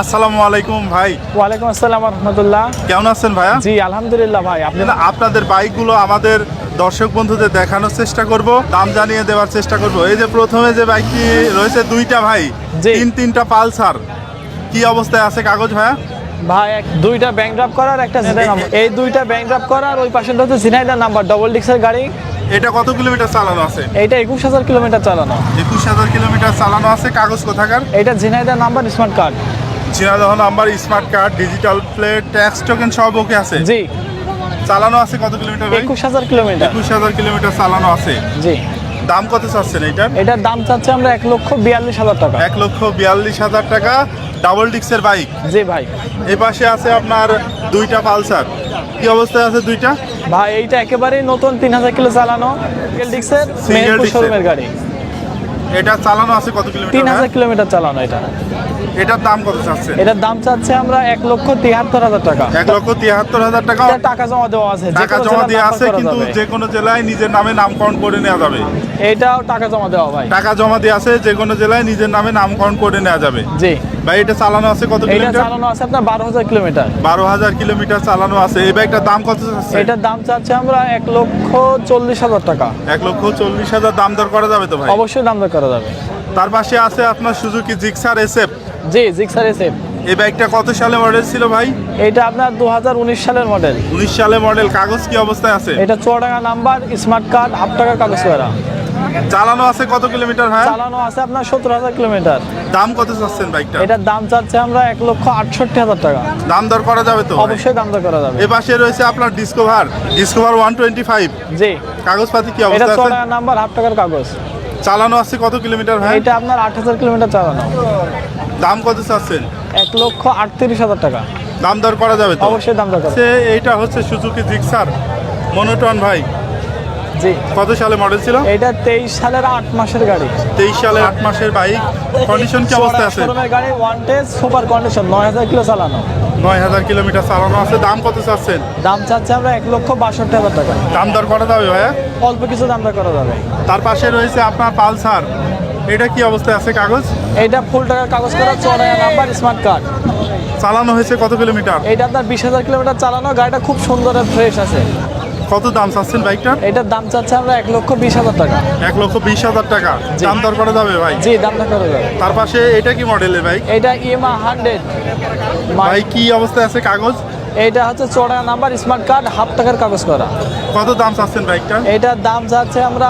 আসসালামু আলাইকুম ভাই। ওয়ালাইকুম আসসালাম রহমতুল্লাহ। কেমন আছেন ভাইয়া? জি আলহামদুলিল্লাহ ভাই আপনি আপনাদের বাইকগুলো আমাদের দর্শক বন্ধুদের দেখানোর চেষ্টা করব দাম জানিয়ে দেওয়ার চেষ্টা করব। এই যে প্রথমে যে বাইকটি রয়েছে দুইটা ভাই। তিন তিনটা পালসার কি অবস্থায় আছে কাগজ ভাইয়া? ভাই এক দুইটা ব্যাংক ড্রাপ করার একটা এই দুইটা ব্যাংক ড্রাপ করার ওই পাশেটা হচ্ছে ঝিনাইদা নাম্বার ডবল ডিক্সের গাড়ি। এটা কত কিলোমিটার চালানো আছে? এইটা একুশ হাজার কিলোমিটার চালানো। একুশ হাজার কিলোমিটার চালানো আছে কাগজ কোথাকার? এইটা Jhenaidah number smart card Jhenaidah number smart card digital plate tax token সব ওকে আছে? জি। চালানো আছে কত কিলোমিটার ভাই? একুশ হাজার কিলোমিটার। একুশ হাজার কিলোমিটার চালানো আছে। জি। দাম কত চাচ্ছেন এইটার? এটার দাম চাচ্ছে আমরা এক লক্ষ বিয়াল্লিশ হাজার টাকা। এক লক্ষ বিয়াল্লিশ হাজার টাকা ডাবল ডিক্সের বাইক জি ভাই। এই পাশে আছে আপনার দুইটা পালসার। কি অবস্থায় আছে দুইটা? ভাই এইটা একেবারেই নতুন তিন হাজার কিলো চালানো ডিক্সের মেহেরপুর শোরুমের গাড়ি। এটা চালানো আছে কত তিন কিলোমিটার হাজার হ্যাঁ? কিলোমিটার চালানো এটা। এটার দাম কত চাচ্ছে? এটার দাম চাচ্ছে আমরা এক লক্ষ তিয়াত্তর হাজার টাকা। এক লক্ষ তিয়াত্তর হাজার টাকা। টাকা জমা দেওয়া আছে টাকা জমা নাম্বার আছে কিন্তু যে কোনো জেলায় নিজের নামে নামকরণ করে নেওয়া যাবে। এটাও টাকা জমা দেওয়া ভাই। টাকা জমা দিয়ে আছে যে কোনো জেলায় নিজের নামে নামকরণ করে নেওয়া যাবে। জি। ভাই এটা চালানো আছে কত এটা চালানো আছে আপনার বারো হাজার কিলোমিটার। বারো হাজার কিলোমিটার চালানো আছে। এই বাইকটার দাম কত চাচ্ছে এটার দাম চাচ্ছে আমরা এক লক্ষ চল্লিশ হাজার টাকা। এক লক্ষ চল্লিশ হাজার দাম দর করা যাবে তো ভাই? অবশ্যই দাম দর করা যাবে। তার পাশে আছে আপনার Suzuki Gixxer SF G Gixxer এসে এই বাইকটা কত সালে মডেল ছিল ভাই? এটা আপনার দু হাজার উনিশ সালের মডেল উনিশ সালে মডেল কাগজ কি অবস্থায় আছে? এটা Chuadanga number smart card half টাকা কাগজ করা চালানো আছে কত কিলোমিটার ভাই? চালানো আছে আপনার সত্তর হাজার কিলোমিটার। দাম কত চাচ্ছেন বাইকটা? এটার দাম চাচ্ছে আমরা এক লক্ষ আটষট্টি হাজার টাকা। দাম দর করা যাবে তো? অবশ্যই দাম দর করা যাবে। এ পাশে রয়েছে আপনার Discover Discover one twenty five G. কাগজপাতি কি এটা অবস্থা আছে? চুয়াডাঙ্গা নাম্বার হাফ টাকার কাগজ। চালানো আছে কত কিলোমিটার ভাই? এটা আপনার আট হাজার কিলোমিটার চালানো। দাম কত চাচ্ছেন? এক লক্ষ আটত্রিশ হাজার টাকা। দাম দর করা যাবে তো? অবশ্যই দাম দর করা সে এইটা হচ্ছে সুজুকি জিক্সার মনোটন ভাই। জি। কত সালে মডেল ছিল? এটা তেইশ সালের আট মাসের গাড়ি। তেইশ সালে আট মাসের বাইক কন্ডিশন কি অবস্থায় আছে? গাড়ি ওয়ান টেস্ট সুপার কন্ডিশন নয় হাজার কিলো চালানো। নয় হাজার কিলোমিটার চালানো আছে দাম কত চাচ্ছেন? দাম চাচ্ছে আমরা এক লক্ষ বাষট্টি হাজার টাকা। দাম দর করা যাবে ভাইয়া? অল্প কিছু দাম দর করা যাবে। তার পাশে রয়েছে আপনার পালসার। এটা কি অবস্থায় আছে কাগজ? এইটা ফুল টাকার কাগজ করা চড়াইয়া নাম্বার স্মার্ট কার্ড চালানো হয়েছে কত কিলোমিটার? এইটা আপনার বিশ হাজার কিলোমিটার চালানো গাড়িটা খুব সুন্দর আর ফ্রেশ আছে। কত দাম চাচ্ছেন বাইকটা? এটার দাম চাচ্ছে আমরা এক লক্ষ বিশ হাজার টাকা। এক লক্ষ বিশ হাজার টাকা। দাম দর করা যাবে ভাই? জি দাম দর করা যাবে। তার পাশে এটা কি মডেলের বাইক এটা ইএমআ হান্ড্রেড ভাই কি অবস্থায় আছে কাগজ? এইটা হচ্ছে চড়া নাম্বার স্মার্ট কার্ড হাফ টাকার কাগজ করা। কত দাম চাচ্ছেন বাইকটা? এইটার দাম যাচ্ছে আমরা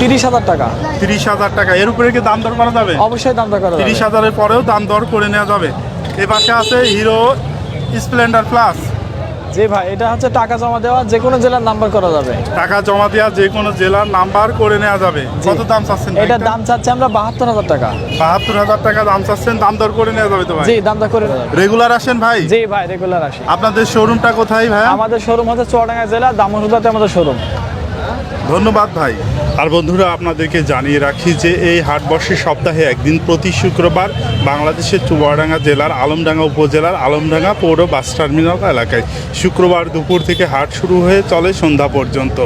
তিরিশ হাজার টাকা। তিরিশ হাজার টাকা। এর উপরে কি দাম দর করা যাবে? অবশ্যই দাম দর করা তিরিশ হাজারের পরেও দাম দর করে নেওয়া যাবে। এ পাশে আছে হিরো স্প্লেন্ডার প্লাস জি ভাই এটা হচ্ছে টাকা জমা দেওয়া যে কোনো জেলার নাম্বার করা যাবে। টাকা জমা দেওয়া যে কোনো জেলার নাম্বার করে নেওয়া যাবে। কত দাম চাচ্ছেন এটা দাম চাচ্ছে আমরা বাহাত্তর হাজার টাকা। বাহাত্তর হাজার টাকা দাম চাচ্ছেন দাম দর করে নেওয়া যাবে তো ভাই? জি দাম দর করে। রেগুলার আসেন ভাই? জি ভাই রেগুলার আসেন আপনাদের শোরুমটা কোথায় ভাই? আমাদের শোরুম হচ্ছে চুয়াডাঙ্গা জেলা দামোহদাতে আমাদের শোরুম ধন্যবাদ ভাই। আর বন্ধুরা, আপনাদেরকে জানিয়ে রাখি যে এই হাট বর্ষের সপ্তাহে একদিন প্রতি শুক্রবার বাংলাদেশের চুয়াডাঙ্গা জেলার, আলমডাঙ্গা উপজেলার, আলমডাঙ্গা পৌর বাস টার্মিনাল এলাকায় শুক্রবার দুপুর থেকে হাট শুরু হয়ে চলে সন্ধ্যা পর্যন্ত।